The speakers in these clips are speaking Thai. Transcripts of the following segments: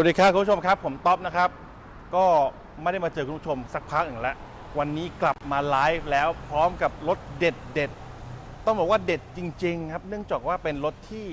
วัสดีครับคุณผู้ชมครับ ผมท็อปนะครับ ก็ไม่ได้มาเจอคุณผู้ชมสักพักหนึ่งแล้ว วันนี้กลับมาไลฟ์แล้วพร้อมกับรถเด็ดเด็ดต้องบอกว่าเด็ดจริง ๆ ครับ เนื่องจากว่าเป็นรถที่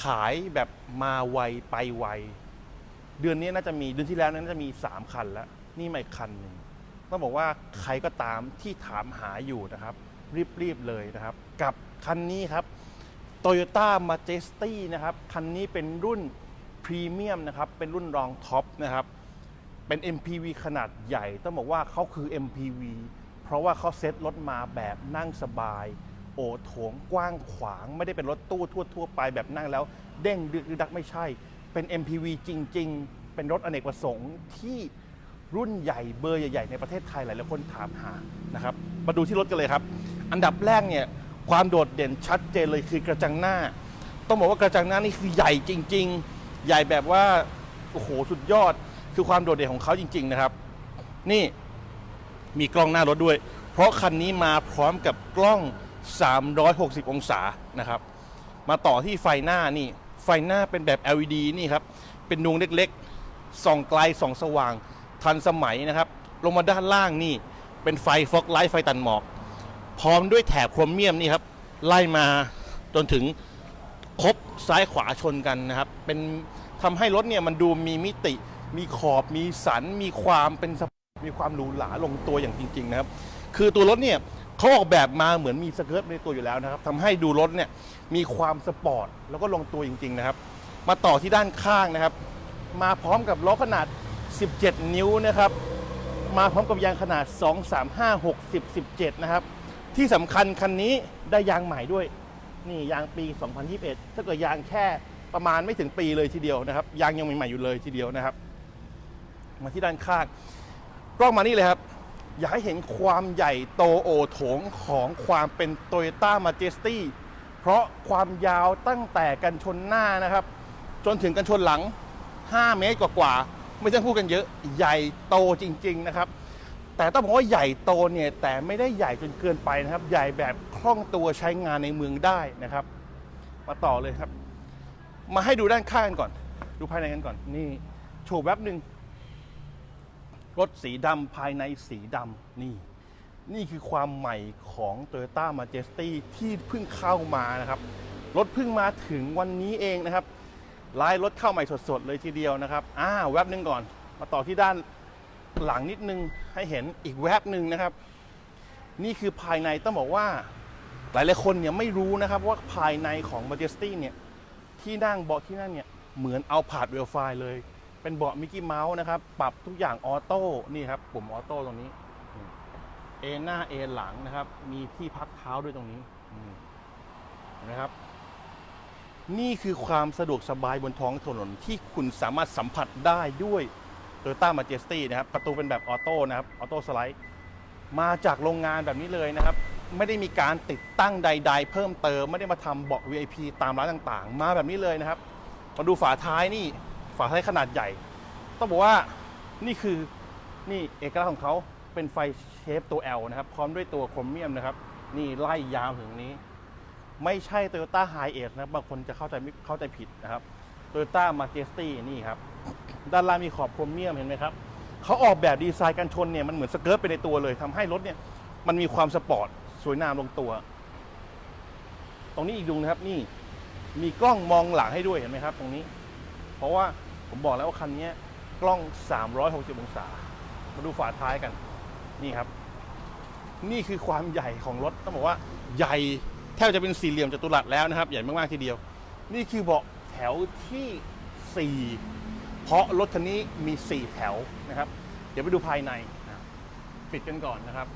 ขายแบบมาไวไปไว เดือนนี้น่าจะมีเดือนที่แล้วน่าจะมี 3 คันแล้ว นี่มาอีกคันหนึ่งต้องบอกว่าใครก็ตามที่ถามหาอยู่นะครับ รีบๆเลยนะครับ กับคันนี้ครับ Toyota Majesty นะครับ คันนี้เป็นรุ่น พรีเมียมนะครับ เป็นรุ่นรองท็อปนะครับ เป็น MPV ขนาดใหญ่ ต้องบอกว่าเขาคือ MPV เพราะว่าเขาเซ็ตรถมาแบบนั่งสบาย โอโถงกว้างขวาง ไม่ได้เป็นรถตู้ทั่ว ๆ ไปแบบนั่งแล้ว เด้งดึกดึกดักไม่ใช่ เป็น MPV จริง ๆ เป็นรถอเนกประสงค์ที่รุ่นใหญ่เบอร์ใหญ่ ๆ ในประเทศไทยหลายๆคนถามหานะครับ มาดูที่รถกันเลยครับ อันดับแรกเนี่ยความโดดเด่นชัดเจนเลยคือกระจังหน้า ต้องบอกว่ากระจังหน้านี่คือใหญ่จริง ๆ ใหญ่แบบว่าโอ้โหสุดยอดคือความโดดเด่นของเขาจริง ๆ นะครับ นี่มีกล้องหน้ารถด้วย เพราะคันนี้มาพร้อมกับกล้อง 360 องศานะครับ มาต่อที่ไฟหน้านี่ ไฟหน้าเป็นแบบ LED นี่ครับ เป็นดวงเล็กๆส่องไกลส่องสว่างทันสมัยนะครับ ลงมาด้านล่างนี่เป็นไฟฟอกไลท์ไฟตันหมอก พร้อมด้วยแถบโครเมียมนี่ครับ ไล่มาจนถึงครบซ้ายขวาชนกันนะครับ เป็นทำให้รถเนี่ยมันดูมีมิติ มีขอบมีสัน มีความเป็นสปอร์ตมีความหรูหราลงตัวอย่างจริง ๆ นะครับ คือตัวรถเนี่ยเขาออกแบบมาเหมือนมีสเกิร์ตในตัวอยู่แล้วนะครับทำให้ดูรถเนี่ยมีความสปอร์ตแล้วก็ลงตัวจริง ๆ นะครับ มาต่อที่ด้านข้างนะครับ มาพร้อมกับล้อขนาด 17 นิ้วนะครับ มาพร้อมกับยางขนาด 2 3 5 6 10 17 นะครับ ที่สำคัญคันนี้ได้ยางใหม่ด้วย นี่ยางปี 2021 ถ้าเกิดยางแค่ ประมาณไม่ถึงปีเลยทีเดียวนะครับยางยังใหม่ๆอยู่เลยทีเดียวนะครับ มาที่ด้านข้างกล้องมานี่เลยครับ อยากให้เห็นความใหญ่โตโอโถงของความเป็น Toyota Majesty เพราะความยาวตั้งแต่กันชนหน้านะครับ จนถึงกันชนหลัง 5 เมตรกว่าๆไม่ต้องพูดกันเยอะใหญ่โตจริง ๆนะครับ แต่ต้องบอกว่าใหญ่โตเนี่ยแต่ไม่ได้ใหญ่จนเกินไปนะครับ ใหญ่แบบคล่องตัวใช้งานในเมืองได้นะครับ มาต่อเลยครับ มาให้ดูด้านข้างกันก่อน ดูภายในกันก่อน นี่โชว์แวบหนึ่งรถสีดำภายในสีดำนี่ นี่คือความใหม่ของ Toyota Majesty ที่เพิ่งเข้ามานะครับ รถเพิ่งมาถึงวันนี้เองนะครับลายรถเข้าใหม่สดๆเลยทีเดียวนะครับ อ่าแวบหนึ่งก่อน มาต่อที่ด้านหลังนิดนึงให้เห็นอีกแวบหนึ่งนะครับ นี่คือภายในต้องบอกว่า หลายๆคนเนี่ยไม่รู้นะครับว่าภายในของ Majesty เนี่ย ที่นั่งเบาะที่นั่งเนี่ยเหมือนเอาผาดเวลไฟเลย เป็นเบาะมิกกี้เมาส์นะครับ ปรับทุกอย่างออโต้นี่ครับปุ่มออโต้ตรงนี้เอหน้าเอหลังนะครับ มีที่พักเท้าด้วยตรงนี้เห็นไหมครับ นี่คือความสะดวกสบายบนท้องถนนที่คุณสามารถสัมผัสได้ด้วย Toyota Majesty นะครับ ประตูเป็นแบบออโต้นะครับ ออโต้สไลด์ มาจากโรงงานแบบนี้เลยนะครับ ไม่ได้มีการติดตั้งใด ๆ เพิ่มเติม ไม่ได้มาทำเบาะ VIP ตามร้านต่างๆ มาแบบนี้เลยนะครับมาดูฝาท้ายนี่ฝาท้ายขนาดใหญ่ ต้องบอกว่านี่คือนี่เอกลักษณ์ของเขาเป็นไฟเชฟตัว L นะครับ พร้อมด้วยตัวโครเมียมนะครับ นี่ไล่ยาวถึงนี้ ไม่ใช่ Toyota High a นะบางคนจะเข้าใจไม่เข้าใจผิดนะครับ Toyota Majesty นี่ครับ ด้านล่างมีขอบโครเมียมเห็นไหมครับเขาออกแบบดีไซน์กันชนเนี่ยมันเหมือนสเกิร์ตไปในตัวเลยทำให้รถเนี่ยมันมีความสปอร์ต สวยงามลงตัว ตรงนี้อีกดูนะครับนี่ มีกล้องมองหลังให้ด้วยเห็นไหมครับ ตรงนี้ เพราะว่าผมบอกแล้วว่าคันนี้กล้อง 360 องศา มาดูฝาท้ายกัน นี่ครับ นี่คือความใหญ่ของรถต้องบอกว่าใหญ่แทบจะเป็นสี่เหลี่ยมจัตุรัสแล้วนะครับ ใหญ่มากๆทีเดียว นี่คือเบาะแถวที่ 4 เพราะรถคันนี้มี 4 แถวนะครับ เดี๋ยวไปดูภายในปิดกันก่อนนะครับ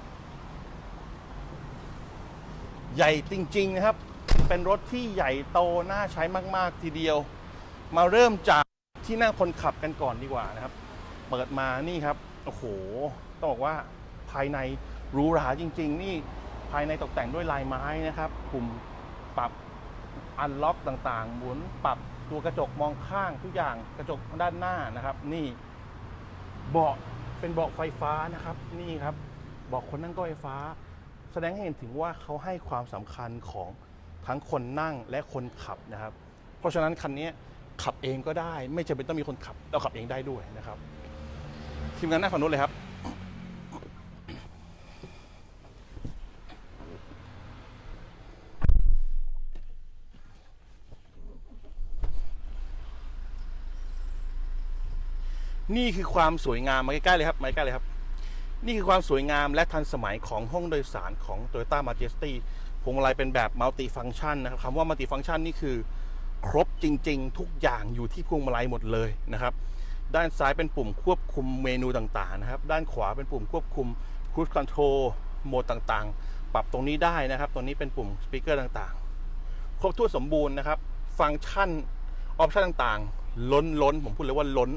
ใหญ่จริงๆนะครับ เป็นรถที่ใหญ่โตน่าใช้มากๆทีเดียว มาเริ่มจากที่นั่งคนขับกันก่อนดีกว่านะครับ เปิดมานี่ครับ โอ้โห ต้องบอกว่าภายในหรูหราจริง ๆ นี่ภายในตกแต่งด้วยลายไม้นะครับปุ่มปรับอันล็อกต่างๆ หมุนปรับตัวกระจกมองข้างทุกอย่างกระจกด้านหน้านะครับ นี่เบาะเป็นเบาะไฟฟ้านะครับ นี่ครับเบาะคนนั่งก็ไฟฟ้า แสดงให้เห็นถึงว่าเขาให้ความสำคัญของทั้งคนนั่งและคนขับนะครับ เพราะฉะนั้นคันนี้ขับเองก็ได้ ไม่จำเป็นต้องมีคนขับเราขับเองได้ด้วยนะครับทีมงานหน้าฝั่งนู้นเลยครับนี่คือความสวยงามมาใกล้ๆเลยครับมาใกล้เลยครับ นี่คือความสวยงามและทันสมัยของห้องโดยสารของ Toyota Majesty พวงมาลัยเป็นแบบมัลติฟัง c t ชันนะครับคำว่ามัลติฟัง c t ชันนี่คือ ครบจริง ๆ ทุกอย่างอยู่ที่พวงมาลัยหมดเลยนะครับ ด้านซ้ายเป็นปุ่มควบคุมเมนูต่างๆนะครับ ด้านขวาเป็นปุ่มควบคุม Cruise Control โหมดต่างๆ ปรับตรงนี้ได้นะครับ ตรงนี้เป็นปุ่มสปีกเกอร์ต่างๆ ครบถ้วนสมบูรณ์นะครับ ฟังก์ชันออปชันต่างๆ ล้นล้นๆผมพูดเลยว่าล้น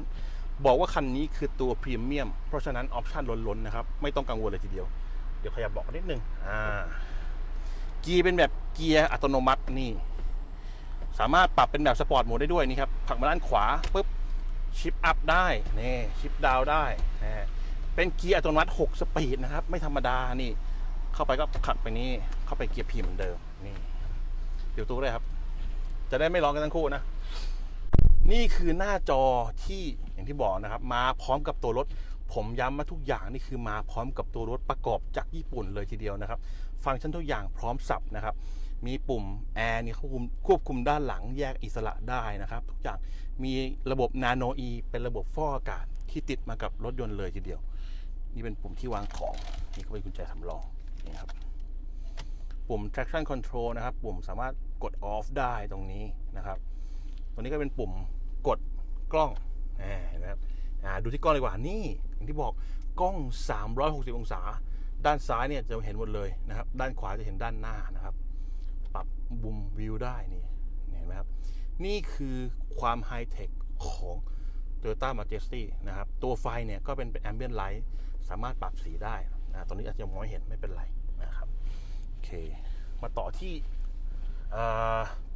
บอกว่าคันนี้คือตัวพรีเมียม เพราะฉะนั้นออปชันล้นล้นๆนะครับ ไม่ต้องกังวลเลยทีเดียว เดี๋ยวขยับบอกนิดนึง อ่า เกียร์เป็นแบบเกียร์อัตโนมัตินี่ สามารถปรับเป็นแบบสปอร์ตโหมดได้ด้วยนี่ครับผลักมาด้านขวาปุ๊บ ชิปอัพได้ นี่ ชิปดาวได้นะเป็นเกียร์อัตโนมัติ 6 สปีดนะครับ ไม่ธรรมดา นี่ เข้าไปก็ขัดไปนี่ เข้าไปเกียร์พีเหมือนเดิม นี่ เดี๋ยวตู้เลยครับ จะได้ไม่ร้องกันทั้งคู่นะ นี่คือหน้าจอที่อย่างที่บอกนะครับ มาพร้อมกับตัวรถ ผมย้ำมาทุกอย่างนี่คือมาพร้อมกับตัวรถประกอบจากญี่ปุ่นเลยทีเดียวนะครับ ฟังก์ชันทุกอย่างพร้อมสับนะครับ มีปุ่มแอร์นี่ควบคุมควบคุมด้านหลังแยกอิสระได้นะครับ ทุกอย่างมีระบบนาโนอีเป็นระบบฟอกอากาศที่ติดมากับรถยนต์เลยทีเดียว นี่เป็นปุ่มที่วางของนี่ก็เป็นกุญแจสำรองนี่ครับปุ่ม traction control นะครับ ปุ่มสามารถกด off ได้ตรงนี้นะครับ ตรงนี้ก็เป็นปุ่มกดกล้องนไหมครับดูที่กล้องดีกว่านี่อย่างที่บอกกล้อง 360 องศา ด้านซ้ายเนี่ยจะเห็นหมดเลยนะครับ ด้านขวาจะเห็นด้านหน้านะครับ ปรับบุมวิวได้นี่เห็นไหมครับ นี่คือความไฮเทคของ Toyota Majesty นะครับ ตัวไฟเนี่ยก็เป็น ambient light สามารถปรับสีได้นะตรงนี้อาจจะมองไม่เห็นไม่เป็นไรนะครับ โอเค มาต่อที่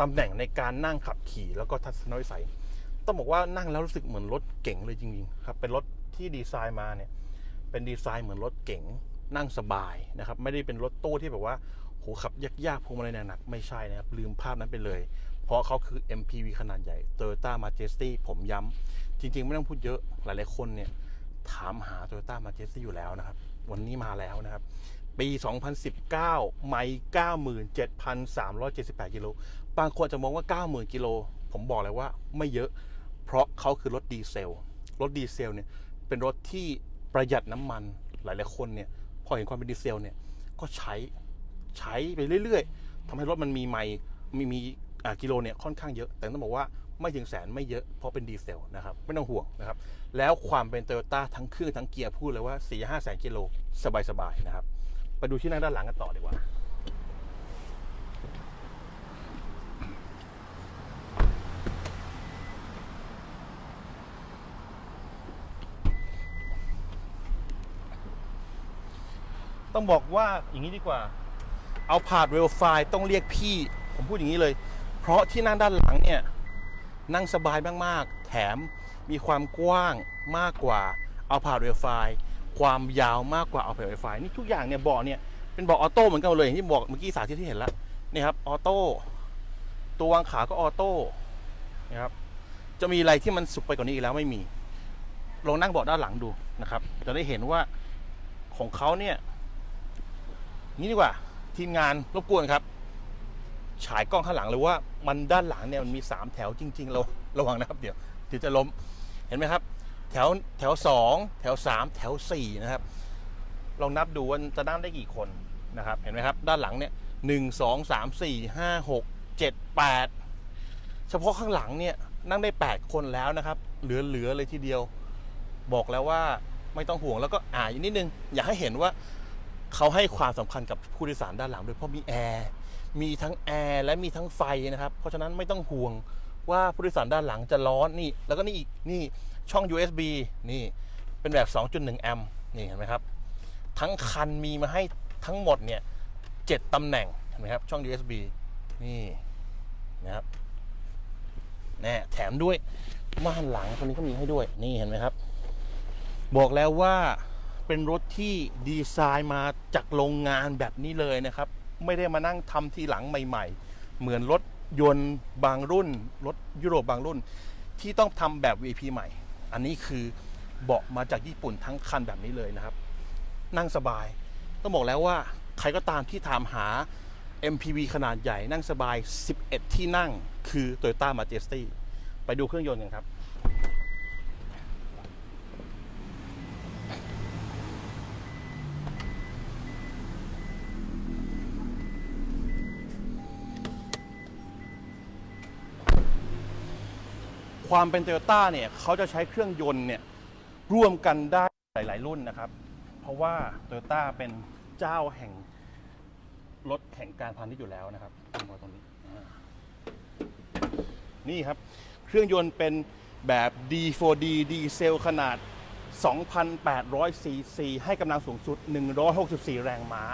ตำแหน่งในการนั่งขับขี่แล้วก็ทัศนวิสัย ต้องบอกว่านั่งแล้วรู้สึกเหมือนรถเก๋งเลยจริงๆครับเป็นรถที่ดีไซน์มาเนี่ยเป็นดีไซน์เหมือนรถเก๋งนั่งสบายนะครับไม่ได้เป็นรถตู้ที่แบบว่าโหขับยากๆพวงมาลัยหนักๆไม่ใช่นะครับลืมภาพนั้นไปเลย เพราะเขาคือ MPV ขนาดใหญ่ Toyota Majesty ผมย้ำจริง ๆ ไม่ต้องพูดเยอะหลายๆคนเนี่ยถามหา Toyota Majesty อยู่แล้วนะครับ วันนี้มาแล้วนะครับ ปี 2019 ไม่97,378 กิโล บางคนจะมองว่า 90,000 กิโล ผมบอกเลยว่าไม่เยอะ เพราะเขาคือรถดีเซล รถดีเซลเนี่ยเป็นรถที่ประหยัดน้ำมัน หลายๆคนเนี่ยพอเห็นความเป็นดีเซลเนี่ยก็ใช้ใช้ไปเรื่อยๆทำให้รถมันมีไมล์มีมีกิโลเนี่ยค่อนข้างเยอะ แต่ต้องบอกว่าไม่ถึงแสนไม่เยอะเพราะเป็นดีเซลนะครับ ไม่ต้องห่วงนะครับ แล้วความเป็นโตโยต้าทั้งเครื่องทั้งเกียร์พูดเลยว่า 4 5แสนกิโลสบายๆนะครับ ไปดูที่นั่งด้านหลังกันต่อดีกว่า ต้องบอกว่าอย่างนี้ดีกว่า เอาผ่านเวลไฟต้องเรียกพี่ ผมพูดอย่างนี้เลย เพราะที่นั่งด้านหลังเนี่ย นั่งสบายมาก ๆ แถมมีความกว้างมากกว่าเอาผ่านเวลไฟ ความยาวมากกว่าเอาผ่านเวลไฟนี่ทุกอย่างเนี่ยเบาะเนี่ยเป็นเบาะออโต้เหมือนกันเลยอย่างที่บอกเมื่อกี้สาธิตที่เห็นแล้วนี่ครับออโต้ตัววางขาก็ออโต้นะครับจะมีอะไรที่มันสุดไปกว่านี้อีกแล้วไม่มี ลองนั่งเบาะด้านหลังดูนะครับ จะได้เห็นว่าของเขาเนี่ยนี่ดีกว่าทีมงานรบกวนครับ ฉายกล้องข้างหลังเลยว่ามันด้านหลังเนี่ยมันมี3แถวจริง ๆ เราระวังนะครับ เดี๋ยวเดี๋ยวจะล้มเห็นไหมครับ แถวแถว2แถว3แถว4นะครับ ลองนับดูว่าจะนั่งได้กี่คนนะครับ เห็นไหมครับ ด้านหลังเนี่ยหนึ่งสองสามสี่ห้าหกเจ็ดแปดเฉพาะข้างหลังเนี่ยนั่งได้ 8 คนแล้วนะครับ เหลือๆเลยทีเดียว บอกแล้วว่าไม่ต้องห่วงแล้วก็อ่าอีกนิดนึง อยากให้เห็นว่าเขาให้ความสำคัญกับผู้โดยสารด้านหลังด้วยเพราะมีแอร์มีทั้งแอร์และมีทั้งไฟนะครับ เพราะฉะนั้นไม่ต้องห่วงว่าผู้โดยสารด้านหลังจะร้อนนี่ แล้วก็นี่อีกนี่ ช่อง USB นี่เป็นแบบ 2.1 แอมป์นี่เห็นไหมครับ ทั้งคันมีมาให้ทั้งหมดเนี่ยเจ็ดตำแหน่งเห็นไหมครับ ช่อง USB นี่นะครับแน่แถมด้วยม่านหลังตัวนี้ก็มีให้ด้วยนี่เห็นไหมครับ บอกแล้วว่าเป็นรถที่ดีไซน์มาจากโรงงานแบบนี้เลยนะครับ ไม่ได้มานั่งทำทีหลังใหม่ ๆ เหมือนรถยนต์บางรุ่น รถยุโรปบางรุ่น ที่ต้องทำแบบ VIP ใหม่ อันนี้คือเบาะมาจากญี่ปุ่นทั้งคันแบบนี้เลยนะครับ นั่งสบาย ต้องบอกแล้วว่าใครก็ตามที่ถามหา MPV ขนาดใหญ่นั่งสบาย 11 ที่นั่งคือ Toyota Majesty ไปดูเครื่องยนต์กันครับ ความเป็น Toyota เนี่ยเขาจะใช้เครื่องยนต์เนี่ยร่วมกันได้หลาย ๆ รุ่นนะครับ เพราะว่า Toyota เป็นเจ้าแห่งรถแห่งการพาณิชย์อยู่แล้วนะครับมาตรงนี้นี่ครับ เครื่องยนต์เป็นแบบ D4D ดีเซลขนาด 2,800 ซีซี ให้กำลังสูงสุด 164 แรงม้า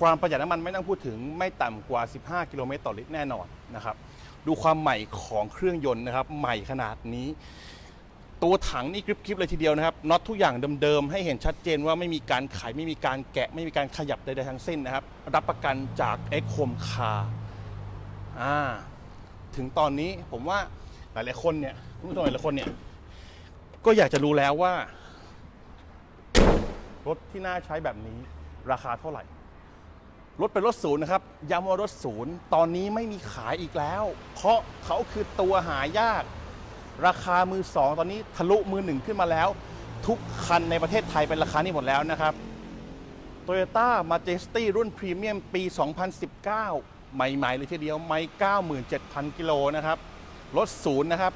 ความประหยัดน้ำมันไม่ต้องพูดถึงไม่ต่ำกว่า 15 กิโลเมตรต่อลิตรแน่นอนนะครับ ดูความใหม่ของเครื่องยนต์นะครับ ใหม่ขนาดนี้ ตัวถังนี่กริบๆเลยทีเดียวนะครับน็อตทุกอย่างเดิมๆให้เห็นชัดเจนว่าไม่มีการไขไม่มีการแกะ ไม่มีการขยับใดๆทั้งสิ้นนะครับ รับประกันจาก e c o m Car อ่าถึงตอนนี้ผมว่าหลายๆคนเนี่ยคุณผู้ชมหลายๆคนเนี่ยก็อยากจะรู้แล้วว่า รถที่น่าใช้แบบนี้ราคาเท่าไหร่ รถเป็นรถศูนย์นะครับย้ำว่ารถศูนย์ตอนนี้ไม่มีขายอีกแล้ว เพราะเขาคือตัวหายาก ราคามือสองตอนนี้ทะลุมือหนึ่งขึ้นมาแล้ว ทุกคันในประเทศไทยเป็นราคานี้หมดแล้วนะครับ Toyota Majesty รุ่นพรีเมียมปี 2019 ใหม่ๆเลยทีเดียวไม่ 97,000 กิโลนะครับรถศูนย์นะครับ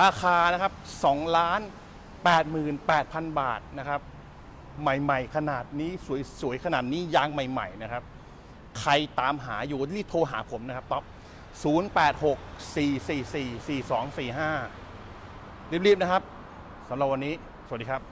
ราคานะครับ2ล้าน88,000 บาทนะครับ ใหม่ ๆ ขนาดนี้สวยๆขนาดนี้ยางใหม่ ๆ นะครับ ใครตามหาอยู่รีบโทรหาผมนะครับต๊อป086 444 4245 รีบๆนะครับสำหรับวันนี้ สวัสดีครับ